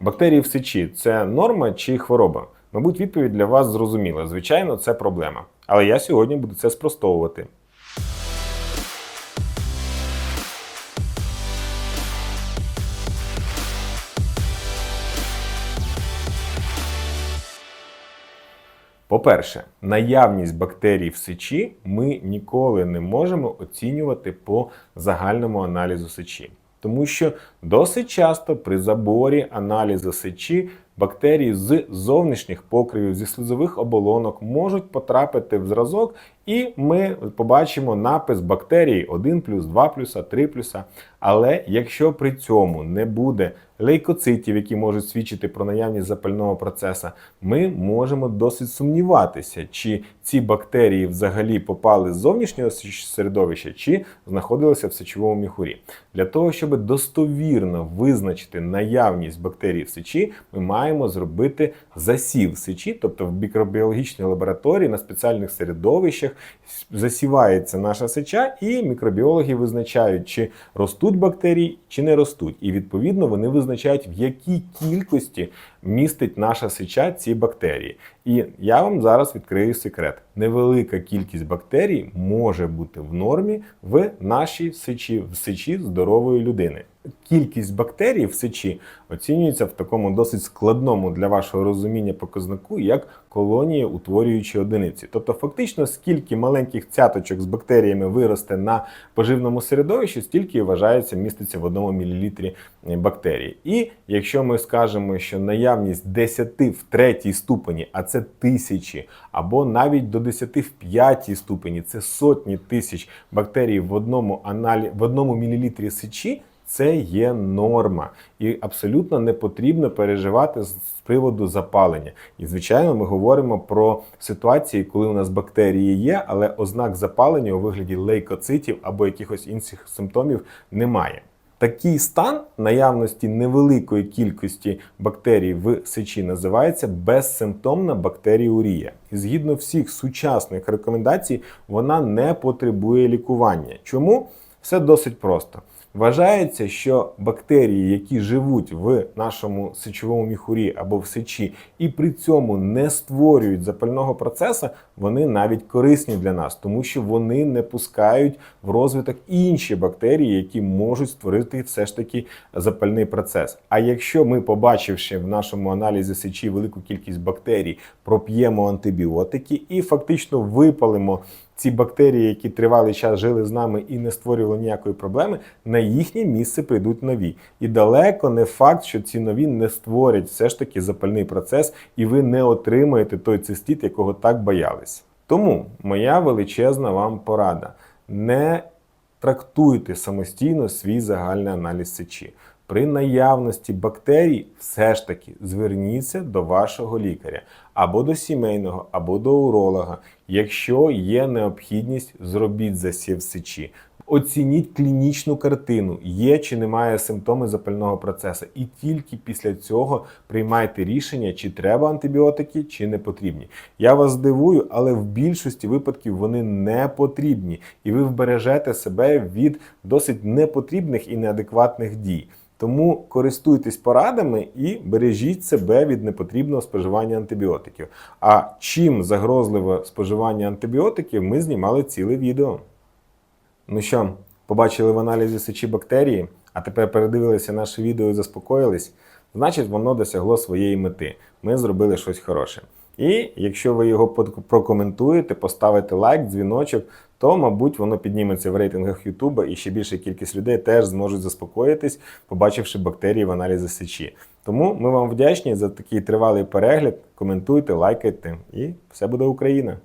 Бактерії в сечі це норма чи хвороба? Мабуть, відповідь для вас зрозуміла. Звичайно, це проблема. Але я сьогодні буду це спростовувати. По-перше, наявність бактерій в сечі ми ніколи не можемо оцінювати по загальному аналізу сечі. Тому що досить часто при заборі аналізу сечі бактерії з зовнішніх покривів, зі слизових оболонок можуть потрапити в зразок, і ми побачимо напис бактерії 1 плюс, 2 плюса, 3 плюса. Але якщо при цьому не буде лейкоцитів, які можуть свідчити про наявність запального процесу, ми можемо досить сумніватися, чи ці бактерії взагалі попали з зовнішнього середовища, чи знаходилися в сечовому міхурі. Для того, щоб достовірно визначити наявність бактерій в сечі, ми маємо зробити засів сечі, тобто в мікробіологічній лабораторії на спеціальних середовищах засівається наша сеча, і мікробіологи визначають, чи ростуть бактерії, чи не ростуть. І відповідно вони визначають, в якій кількості містить наша сеча ці бактерії. І я вам зараз відкрию секрет: невелика кількість бактерій може бути в нормі в нашій сечі, в сечі здорової людини. Кількість бактерій в сечі оцінюється в такому досить складному для вашого розуміння показнику, як колонії утворюючі одиниці. Тобто, фактично, скільки маленьких цяточок з бактеріями виросте на поживному середовищі, стільки вважається міститься в одному мілілітрі бактерії. І якщо ми скажемо, що наявність 10 в третій ступені, а це тисячі, або навіть до 10 в п'ятій ступені, це сотні тисяч бактерій в одному аналі... в одному мілілітрі сечі. Це є норма, і абсолютно не потрібно переживати з приводу запалення. І, звичайно, ми говоримо про ситуації, коли у нас бактерії є, але ознак запалення у вигляді лейкоцитів або якихось інших симптомів немає. Такий стан наявності невеликої кількості бактерій в сечі називається безсимптомна бактеріурія. І згідно всіх сучасних рекомендацій, вона не потребує лікування. Чому? Все досить просто. Вважається, що бактерії, які живуть в нашому сечовому міхурі або в сечі, і при цьому не створюють запального процесу, вони навіть корисні для нас, тому що вони не пускають в розвиток інші бактерії, які можуть створити все ж таки запальний процес. А якщо ми, побачивши в нашому аналізі сечі велику кількість бактерій, проп'ємо антибіотики і фактично випалимо ці бактерії, які тривалий час жили з нами і не створювали ніякої проблеми, на їхнє місце прийдуть нові. І далеко не факт, що ці нові не створять все ж таки запальний процес, і ви не отримаєте той цистит, якого так боялись. Тому моя величезна вам порада: не трактуйте самостійно свій загальний аналіз сечі. При наявності бактерій все ж таки зверніться до вашого лікаря або до сімейного, або до уролога. Якщо є необхідність, зробіть засів сечі. Оцініть клінічну картину, є чи немає симптоми запального процесу, і тільки після цього приймайте рішення, чи треба антибіотики, чи не потрібні. Я вас здивую, але в більшості випадків вони не потрібні, і ви вбережете себе від досить непотрібних і неадекватних дій. Тому користуйтесь порадами і бережіть себе від непотрібного споживання антибіотиків. А чим загрозливе споживання антибіотиків, ми знімали ціле відео. Ну що, побачили в аналізі сечі бактерії, а тепер передивилися наше відео і заспокоїлись, значить воно досягло своєї мети. Ми зробили щось хороше. І якщо ви його прокоментуєте, поставите лайк, дзвіночок, то, мабуть, воно підніметься в рейтингах Ютуба і ще більша кількість людей теж зможуть заспокоїтись, побачивши бактерії в аналізі сечі. Тому ми вам вдячні за такий тривалий перегляд. Коментуйте, лайкайте, і все буде Україна!